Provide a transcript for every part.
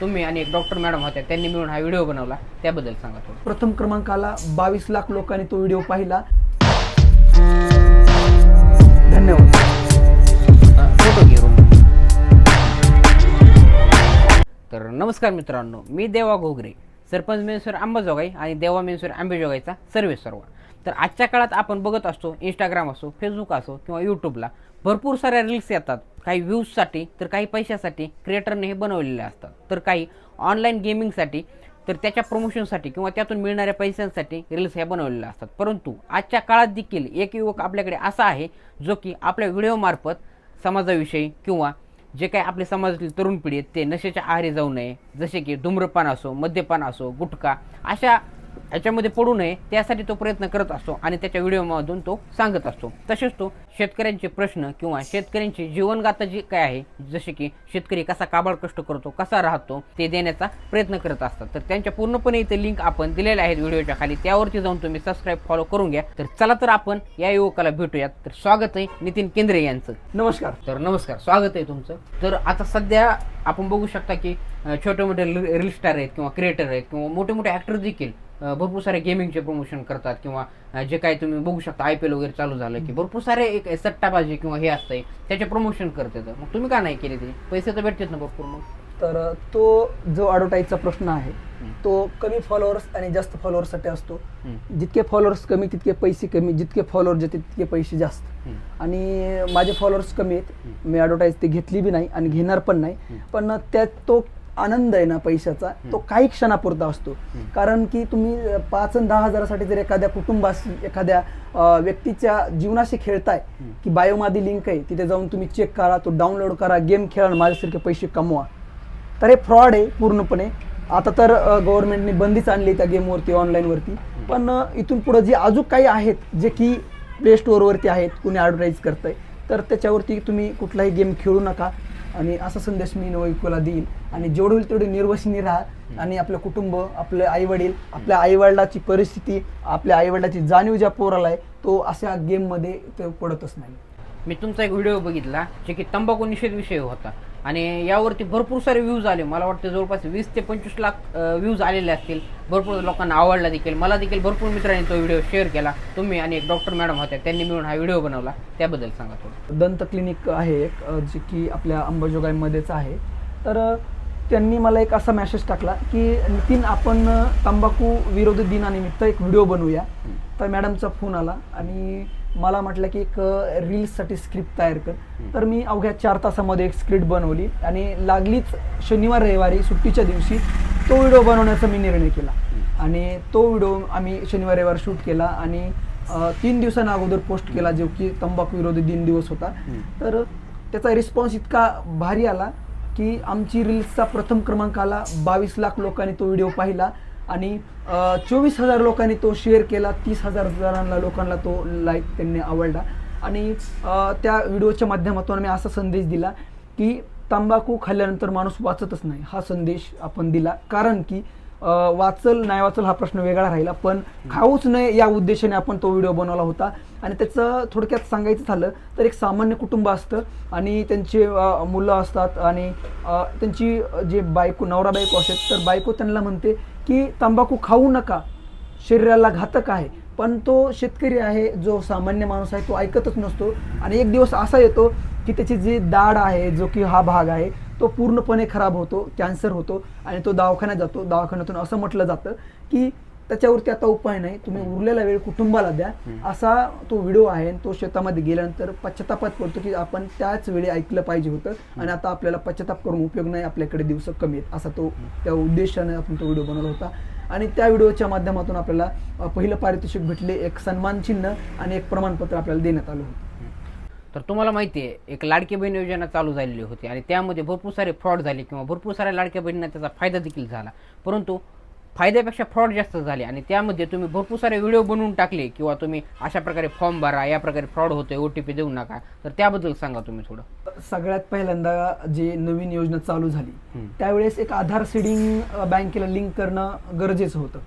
तुम्ही आणि एक डॉक्टर मॅडम होत्या त्यांनी मिळून हा व्हिडिओ बनवला. त्याबद्दल सांगा थोडं. प्रथम क्रमांकाला बावीस लाख लोकांनी तो व्हिडिओ पाहिला. धन्यवाद. फोटो तर नमस्कार मित्रांनो मी देवा घोगरे सरपंच मेन्सर अंबाजोगाई आणि देवा मेन्सर आंबेजोगाईचा सर्वे सर्व. तर आजच्या काळात आपण बघत असतो इंस्टाग्राम असो फेसबुक असो किंवा यूट्यूबला भरपूर साऱ्या रील्स येतात. काही व्ह्यूजसाठी तर काही पैशासाठी क्रिएटरने हे बनवलेले असतात. तर काही ऑनलाईन गेमिंगसाठी तर त्याच्या प्रमोशनसाठी किंवा त्यातून मिळणाऱ्या पैशांसाठी रील्स ह्या बनवलेल्या असतात. परंतु आजच्या काळात देखील एक युवक आपल्याकडे असा आहे जो की आपल्या व्हिडिओमार्फत समाजाविषयी किंवा जे काही आपल्या समाजातील तरुण पिढी आहेत ते नशेच्या आहारी जाऊ नये. जसे की धूम्रपान असो मद्यपान असो गुटखा अशा याच्यामध्ये पडू नये त्यासाठी तो प्रयत्न करत असतो आणि त्याच्या व्हिडिओमधून तो सांगत असतो. तसेच तो शेतकऱ्यांचे प्रश्न किंवा शेतकऱ्यांची जीवनगाथा जी काय आहे जसे की शेतकरी कसा काबाड कष्ट करतो कसा राहतो ते देण्याचा प्रयत्न करत असतात. तर त्यांच्या पूर्णपणे इथे लिंक आपण दिलेल्या आहेत व्हिडिओच्या खाली त्यावरती जाऊन तुम्ही सबस्क्राईब फॉलो करून घ्या. तर चला तर आपण या युवकाला भेटूयात. तर स्वागत आहे नितीन केंद्रे यांचं. नमस्कार. तर नमस्कार स्वागत आहे तुमचं. तर आता सध्या आपण बघू शकता की छोटे मोठे रील स्टार आहेत किंवा क्रिएटर आहेत किंवा मोठे मोठे ॲक्टर देखील भरपूर सारे गेमिंगचे प्रमोशन करतात किंवा जे काही तुम्ही बघू शकता आय पी एल वगैरे चालू झालं की भरपूर सारे एक सट्टाबाजी किंवा हे असतंय त्याचे प्रमोशन करतात. मग तुम्ही का नाही केले ते? पैसे तर भेटतात ना भरपूर मग. तर तो जो ॲडव्हर्टाईजचा प्रश्न आहे तो कमी फॉलोअर्स आणि जास्त फॉलोअर्ससाठी असतो. जितके फॉलोअर्स कमी तितके पैसे कमी जितके फॉलोअर जे तितके पैसे जास्त. आणि माझे फॉलोअर्स कमी आहेत. मी ॲडव्हर्टाईज ते घेतली बी नाही आणि घेणार पण नाही. पण त्यात तो आनंद आहे ना पैशाचा तो काही क्षणापुरता असतो. कारण की तुम्ही पाच आणि दहा हजारासाठी जर एखाद्या कुटुंबाशी एखाद्या व्यक्तीच्या जीवनाशी खेळताय की बायोमादी लिंक आहे तिथे जाऊन तुम्ही चेक करा तो डाउनलोड करा गेम खेळा आणि माझ्यासारखे पैसे कमवा. तर हे फ्रॉड आहे पूर्णपणे. आता तर गव्हर्नमेंटने बंदीच आणली त्या गेमवरती ऑनलाईनवरती पण इथून पुढं जे अजून काही आहेत जे की प्ले स्टोअरवरती आहेत कुणी ॲडव्हर्टाईज करतंय तर त्याच्यावरती तुम्ही कुठलाही गेम खेळू नका. आणि असा संदेश मी नवयुवकाला देईल आणि जेवढं होईल तेवढे निर्वसनी राहा. आणि आपलं कुटुंब आपले आईवडील आपल्या आईवडिलाची परिस्थिती आपल्या आईवडिलाची जाणीव ज्या पोराला आहे तो अशा गेममध्ये ते पडतच नाही. मी तुमचा एक व्हिडिओ बघितला जे की तंबाखू निषेध विषय होता. आणि यावरती भरपूर सारे व्ह्यूज आले. मला वाटतं जवळपास वीस ते पंचवीस लाख व्ह्यूज आलेले असतील. भरपूर लोकांना आवडला देखील. मला देखील भरपूर मित्रांनी तो व्हिडिओ शेअर केला. तुम्ही आणि एक डॉक्टर मॅडम होत्या त्यांनी मिळून हा व्हिडिओ बनवला. त्याबद्दल सांगा थोडं. दंत क्लिनिक आहे एक जे की आपल्या अंबाजोगाईमध्येच आहे. तर त्यांनी मला एक असा मेसेज टाकला की नितीन आपण तंबाखू विरोधी दिनानिमित्त एक व्हिडिओ बनवूया. तर मॅडमचा फोन आला आणि मला म्हटलं की एक रील्ससाठी स्क्रिप्ट तयार कर. तर मी अवघ्या चार तासामध्ये एक स्क्रिप्ट बनवली आणि लागलीच शनिवार रविवारी सुट्टीच्या दिवशी तो व्हिडिओ बनवण्याचा मी निर्णय केला. आणि तो व्हिडिओ आम्ही शनिवार रविवार शूट केला आणि तीन दिवसांना अगोदर पोस्ट केला जो की तंबाखू विरोधी दिन दिवस होता. तर त्याचा रिस्पॉन्स इतका भारी आला की आमची रील्सचा प्रथम क्रमांक आला. बावीस लाख लोकांनी तो व्हिडिओ पाहिला. आणि चोवीस हजार लोकांनी तो शेअर केला. तीस हजार जणांना लोकांना तो लाईक त्यांनी आवडला. आणि त्या व्हिडिओच्या माध्यमातून मी असा संदेश दिला की तंबाखू खाल्ल्यानंतर माणूस वाचतच नाही. हा संदेश आपण दिला. कारण की वाचल नाही वाचल हा प्रश्न वेगळा राहिला. पण खाऊच नये या उद्देशाने आपण तो व्हिडिओ बनवला होता. आणि त्याचं थोडक्यात सांगायचं झालं तर एक सामान्य कुटुंब असतं आणि त्यांचे मुलं असतात आणि त्यांची जे बायको नवरा बायको असतात तर बायको त्यांना म्हणते की तंबाखू खाऊ नका. शरीराला घातक आहे. पण तो शेतकरी आहे जो सामान्य माणूस आहे तो ऐकतच नसतो. आणि एक दिवस असा येतो की त्याची जी दाढ आहे जो की हा भाग आहे तो पूर्णपणे खराब होतो कॅन्सर होतो आणि तो दवाखान्यात जातो. दवाखान्यातून असं म्हटलं जातं की त्याच्यावरती आता उपाय नाही. तुम्ही उरलेला वेळ कुटुंबाला द्या. असा तो व्हिडिओ आहे आणि तो शेतामध्ये गेल्यानंतर पश्चातापात पडतो की आपण त्याच वेळी ऐकलं पाहिजे होतं आणि आता आपल्याला पश्चाताप करून उपयोग नाही आपल्याकडे दिवस कमी आहेत असा तो त्या उद्देशाने आपण तो व्हिडिओ बनवला होता. आणि त्या व्हिडिओच्या माध्यमातून आपल्याला पहिलं पारितोषिक भेटले एक सन्मान चिन्ह आणि एक प्रमाणपत्र आपल्याला देण्यात आलं होतं. तर तुम्हाला माहिती आहे एक लाडकी बहीण योजना चालू झालेली होती आणि त्यामध्ये भरपूर सारे फ्रॉड झाले किंवा भरपूर साऱ्या लाडक्या बहिणींना त्याचा फायदा देखील झाला परंतु फायद्यापेक्षा फ्रॉड जास्त झाले आणि त्यामध्ये तुम्ही भरपूर सारे व्हिडिओ बनवून टाकले किंवा तुम्ही अशा प्रकारे फॉर्म भरा या प्रकारे फ्रॉड होतोय ओ टी पी देऊ नका तर त्याबद्दल सांगा तुम्ही थोडं सगळ्यात पहिल्यांदा जी नवीन योजना चालू झाली. त्यावेळेस एक आधार सीडिंग बँकेला लिंक करणं गरजेचं होतं.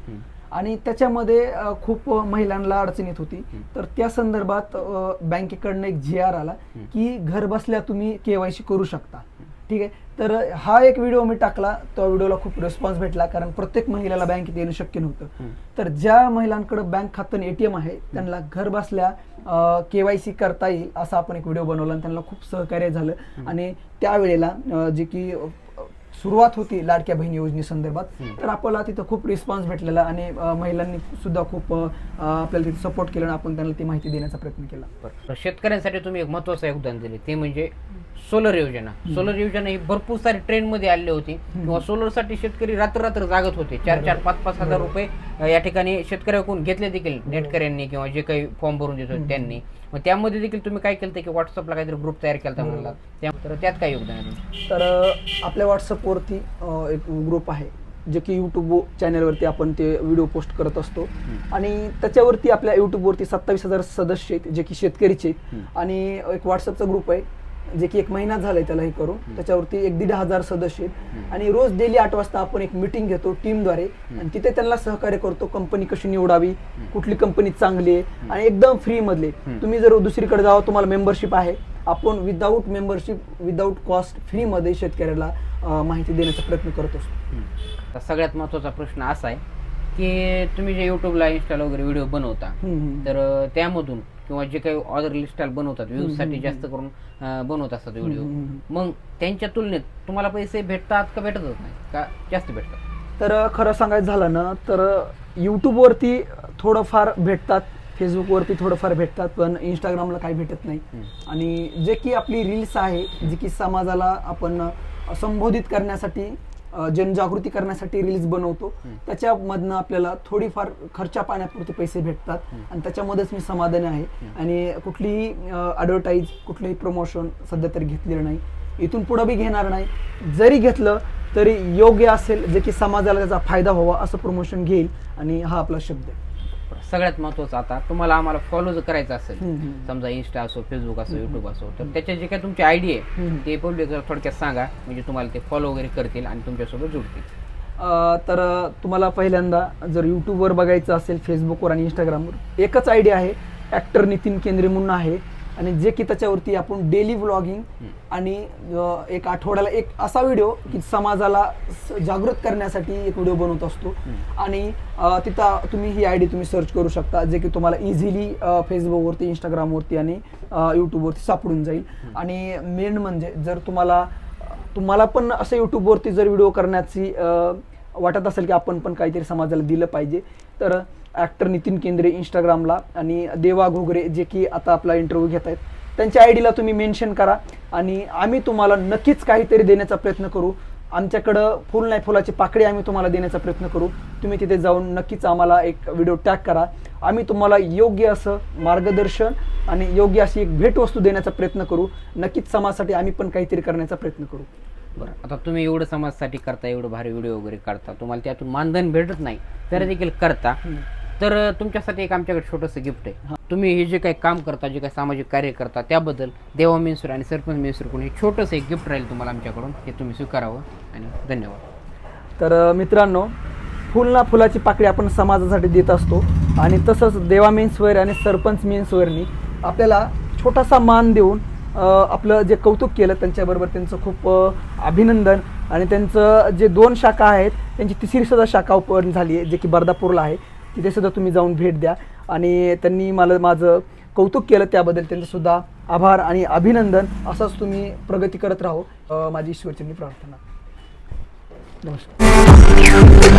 आणि त्याच्यामध्ये खूप महिलांना अडचण येत होती तर त्या संदर्भात बँकेकडनं एक जी आर आला की घर बसल्या तुम्ही केवायसी करू शकता. ठीक आहे? तर हा एक व्हिडिओ मी टाकला. त्या व्हिडिओला खूप रिस्पॉन्स भेटला कारण प्रत्येक महिलेला बँकेत येणं शक्य नव्हतं. तर ज्या महिलांकडे बँक खातं एटीएम आहे त्यांना घर बसल्या केवायसी करता येईल असा आपण एक व्हिडिओ बनवला आणि त्यांना खूप सहकार्य झालं. आणि त्यावेळेला जे की सुरुवात होती लाडक्या बहीण योजनेसंदर्भात. तर आपल्याला तिथं खूप रिस्पॉन्स भेटलेला आणि महिलांनी सुद्धा खूप आपल्याला तिथे सपोर्ट केला आणि आपण त्यांना ती माहिती देण्याचा प्रयत्न केला. शेतकऱ्यांसाठी तुम्ही एक महत्वाचं योगदान दिले. ते म्हणजे सोलर योजना. सोलर योजना ही भरपूर सारी ट्रेंडमध्ये आली होती किंवा सोलरसाठी शेतकरी रात्र रात्र जागत होते. चार चार पाच पाच हजार रुपये या ठिकाणी शेतकऱ्याकडून घेतले देखील नेटकऱ्यांनी किंवा जे काही फॉर्म भरून देत होते त्यांनी. मग त्यामध्ये देखील तुम्ही काय केलं की व्हॉट्सअपला काहीतरी ग्रुप तयार केला म्हणला. तर त्यात काय योगदान आहे? तर आपल्या व्हॉट्सअपवरती एक ग्रुप आहे. जे की यूट्यूब चॅनलवरती आपण ते व्हिडिओ पोस्ट करत असतो. आणि त्याच्यावरती आपल्या यूट्यूबवरती सत्तावीस हजार सदस्य आहेत जे की शेतकरीचे आहेत. आणि एक व्हॉट्सअपचा ग्रुप आहे. जे की एक महिना झालाय त्याला हे करून त्याच्यावरती एक दीड हजार सदस्य आहेत. आणि रोज डेली आठ वाजता आपण एक मिटिंग घेतो टीमद्वारे. आणि तिथे त्यांना सहकार्य करतो कंपनी कशी निवडावी कुठली कंपनी चांगली आहे. आणि एकदम फ्री मधले. तुम्ही जर दुसरीकडे जावं तुम्हाला मेंबरशिप आहे. आपण विदाऊट मेंबरशिप विदाऊट कॉस्ट फ्रीमध्ये शेतकऱ्याला अ, माहिती देण्याचा प्रयत्न करत असतो. सगळ्यात महत्त्वाचा प्रश्न असा आहे की तुम्ही जे युट्यूबला इन्स्टाला वगैरे व्हिडिओ बनवता. तर त्यामधून किंवा जे काही ऑर्डर लिस्टाल बनवतात व्ह्यूजसाठी जास्त करून बनवत असतात व्हिडिओ मग त्यांच्या तुलनेत तुम्हाला पैसे भेटतात का भेटतच नाही का जास्त भेटतात? तर खरं सांगायचं झालं ना तर यूट्यूबवरती थोडंफार भेटतात फेसबुकवरती थोडंफार भेटतात पण इंस्टाग्रामला काही भेटत नाही. आणि जे की आपली रील्स आहे जी की समाजाला आपण संबोधित करण्यासाठी जनजागृती करण्यासाठी रील्स बनवतो. त्याच्यामधनं आपल्याला थोडीफार खर्चा पाण्यापुरते पैसे भेटतात. आणि त्याच्यामध्येच मी समाधानी आहे. आणि कुठलीही ॲडव्हर्टाईज कुठलंही प्रमोशन सध्या तरी घेतलेलं नाही. इथून पुढं बी घेणार नाही. जरी घेतलं तरी योग्य असेल जे की समाजाला त्याचा फायदा व्हावा असं प्रमोशन घेईल. आणि हा आपला शब्द आहे. सगळ्यात महत्वाचं आता तुम्हाला आम्हाला फॉलो जर करायचं असेल. समजा इन्स्टा असो फेसबुक असो युट्यूब असो तर त्याचे जे काही तुमची आयडी आहे. ते पब्लिक थोडक्यात सांगा म्हणजे तुम्हाला ते फॉलो वगैरे करतील आणि तुमच्यासोबत जुडतील अ, तर तुम्हाला पहिल्यांदा जर यूट्यूबवर बघायचं असेल फेसबुकवर आणि इंस्टाग्रामवर एकच आय डी आहे ॲक्टर नितीन केंद्रे म्हणून आहे आणि जे की त्याच्यावरती आपण डेली व्लॉगिंग आणि एक आठवड्याला एक असा व्हिडिओ की समाजाला जागृत करण्यासाठी एक व्हिडिओ बनवत असतो. आणि तिथं तुम्ही ही आय डी तुम्ही सर्च करू शकता जे की तुम्हाला इझिली फेसबुकवरती इंस्टाग्रामवरती आणि यूट्यूबवरती सापडून जाईल. आणि मेन म्हणजे जर तुम्हाला तुम्हाला पण असं यूट्यूबवरती जर व्हिडिओ करण्याची वाटत असेल की आपण पण काहीतरी समाजाला दिलं पाहिजे तर ॲक्टर नितीन केंद्रे इंस्टाग्रामला आणि देवा घोगरे जे की आता आपला इंटरव्ह्यू घेत आहेत. त्यांच्या आय डीला तुम्ही मेन्शन करा आणि आम्ही तुम्हाला नक्कीच काहीतरी देण्याचा प्रयत्न करू. आमच्याकडं फुल नाही फुलाची पाकळी आम्ही तुम्हाला देण्याचा प्रयत्न करू. तुम्ही तिथे जाऊन नक्कीच आम्हाला एक व्हिडिओ टॅग करा. आम्ही तुम्हाला योग्य असं मार्गदर्शन आणि योग्य अशी एक भेटवस्तू देण्याचा प्रयत्न करू. नक्कीच समाजासाठी आम्ही पण काहीतरी करण्याचा प्रयत्न करू. बरं आता तुम्ही एवढं समाजासाठी करता एवढं भारी व्हिडिओ वगैरे करता तुम्हाला त्यातून मानधन भेटत नाही तरी देखील करता. तर तुमच्यासाठी एक आमच्याकडे छोटंसं गिफ्ट आहे. तुम्ही हे जे काही काम करता जे काही सामाजिक कार्य करता त्याबद्दल देवा मेन्सूर आणि सरपंच मेन्सूरकडून हे छोटंसं एक गिफ्ट राहील तुम्हाला आमच्याकडून. हे तुम्ही स्वीकारावं आणि धन्यवाद. तर मित्रांनो फुल ना फुलाची पाकळी आपण समाजासाठी देत असतो आणि तसंच देवा मेन्सवेअर आणि सरपंच मेन्सवेअरनी आपल्याला छोटासा मान देऊन आपलं जे कौतुक केलं त्यांच्याबरोबर त्यांचं खूप अभिनंदन आणि त्यांचं जे दोन शाखा आहेत त्यांची तिसरी सुद्धा शाखा ओपन झाली आहे जे की बर्दापूरला आहे. तिथे सुद्धा तुम्ही जाऊन भेट द्या. आणि त्यांनी मला माझं कौतुक केलं त्याबद्दल त्यांचंसुद्धा आभार आणि अभिनंदन. असंच तुम्ही प्रगती करत राहो. माझी ईश्वरचंदी प्रार्थना. नमस्कार.